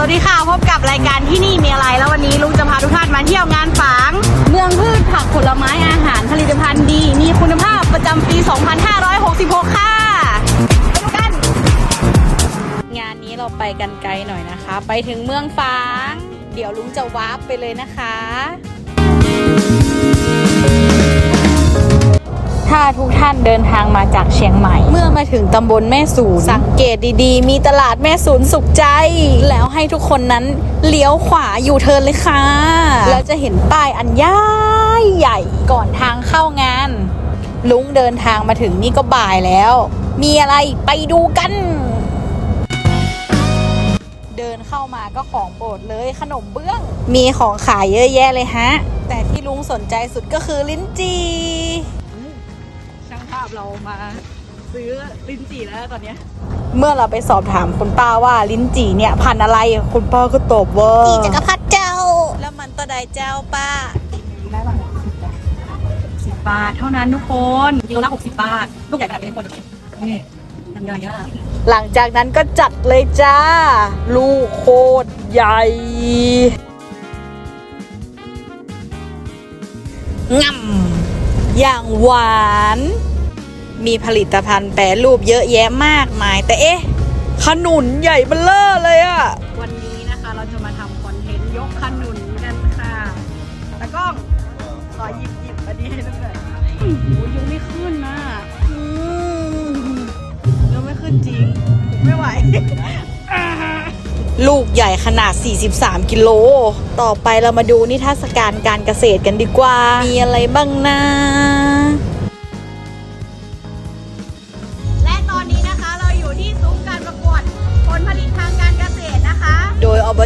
วัสดีค่ะ พบกับรายการที่นี่มีอะไร แล้ววันนี้ลุงจะพาทุกท่านมาเที่ยวงานฝาง เมืองพืชผักผลไม้อาหารผลิตภัณฑ์ดี มีคุณภาพประจำปี 2566 ค่ะไปดูกัน งานนี้เราไปกันไกลหน่อยนะคะ ไปถึงเมืองฝาง เดี๋ยวลุงจะวาร์ปไปเลยนะคะ ถ้าทุกท่านเดินทางมาจากเชียงใหม่ เมื่อมาถึงตำบลแม่สูนสังเกตดีๆ มีตลาดแม่สูนสุขใจ แล้วให้ทุกคนนั้นเลี้ยวขวาอยู่เทินเลยค่ะ แล้วจะเห็นป้ายอันย่ายใหญ่ก่อนทางเข้างาน ลุงเดินทางมาถึงนี่ก็บ่ายแล้ว มีอะไรไปดูกันเดินเข้ามาก็ของโปรดเลยขนมเบื้อง มีของขายเยอะแยะเลยฮะ แต่ที่ลุงสนใจสุดก็คือลิ้นจี่ เรามาซื้อลิ้นจี่แล้วตอนเนี้ยเมื่อเราไปสอบถามคุณป้าว่าลิ้นจี่เนี่ยพันธุ์อะไรคุณป้าก็ตอบว่าจีจักรพรรดิเจ้า แล้วมันตัวใดเจ้าป้าได้ประมาณสิบบาทเท่านั้นทุกคนกิโลละหกสิบบาทลูกใหญ่ขนาดนี้ทุกคนนี่ทำย่อยอะหลังจากนั้นก็จัดเลยจ้า ลูกโคตรใหญ่ง่ำอย่างหวาน มีผลิตภัณฑ์แปรรูปเยอะแยะมากมาย แต่เอ๊ะ ขนุนใหญ่เบ้อเร่อเลยอะวันนี้นะคะเราจะมาทำคอนเทนต์ยกขนุนกันค่ะแล้วก็ขอหยิบหยิบอันนี้ให้ด้วยโอ้ยยังไม่ขึ้นนะอืมยังไม่ขึ้นจริง ไม่ไหว ลูกใหญ่ขนาด 43 กิโล ต่อไปเรามาดูนิทรรศการการเกษตรกันดีกว่า มีอะไรบ้างนะและ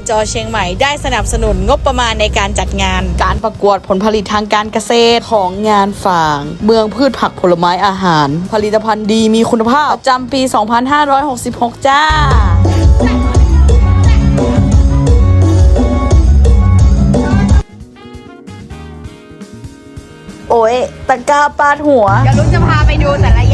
จเชียงใหม่ได้สนับสนุนงบประมาณในการจัดงาน การประกวดผลผลิตทางการเกษตรของงานฝาง เมืองพืชผักผลไม้อาหาร ผลิตภัณฑ์ดีมีคุณภาพประจำปี 2566 จ้าโอ้ยตะกร้าปาดหัวเดี๋ยวลุงจะพาไปดูแต่ละอย่างของ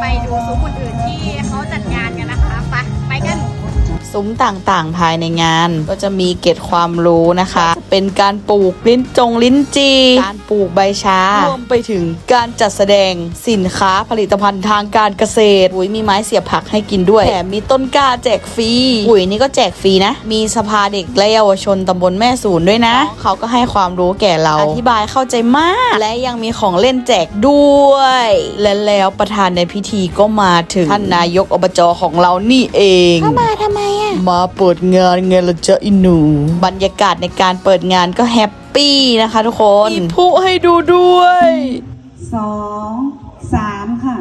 ไปดูซุ้มอื่นๆที่เขาจัดงานกันนะคะ ไปไปกัน ซุ้มต่างๆ ภายในงาน ก็จะมีเก็ดความรู้นะคะ เป็นการปลูกลิ้นจงลิ้นจีการปลูกใบชารวมไปถึงการจัดแสดงสินค้าผลิตภัณฑ์ทางการเกษตรอุ้ยมีไม้เสียบผักให้กินด้วยแถมมีต้นกล้าแจกฟรีปุ๋ยนี่ก็แจกฟรีนะ มีสภาเด็กและเยาวชนตำบลแม่ศูนย์ด้วยนะ เขาก็ให้ความรู้แก่เราอธิบายเข้าใจมาก และยังมีของเล่นแจกด้วย และแล้วประธานในพิธีก็มาถึงท่านนายกอบจของเรานี่เองเข้ามาทำไม มาเปิดงานไงละจ๊ะอินู บรรยากาศในการเปิดงานก็แฮปปี้นะคะทุกคนมีผู้ให้ดูด้วยสองสามค่ะ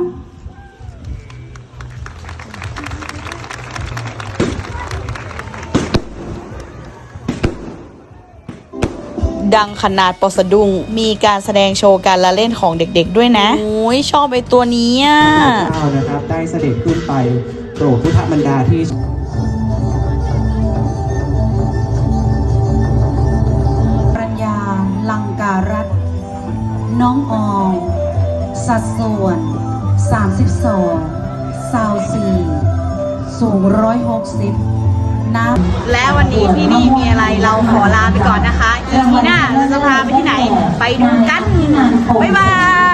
ดังขนาดปอสะดุง มีการแสดงโชว์การละเล่นของเด็กๆด้วยนะโอ้ยชอบไอตัวนี้อะเจ้านะครับ ได้เสด็จขึ้นไปโปรดพุทธบรรดาที่ สัดส่วน 32สาวสี่สูง 160 น้ำและวันนี้ที่นี่มีอะไรเราขอลาไปก่อนนะคะ อีพีหน้าเราจะพาไปที่ไหน ไปดูกัน บ๊ายบาย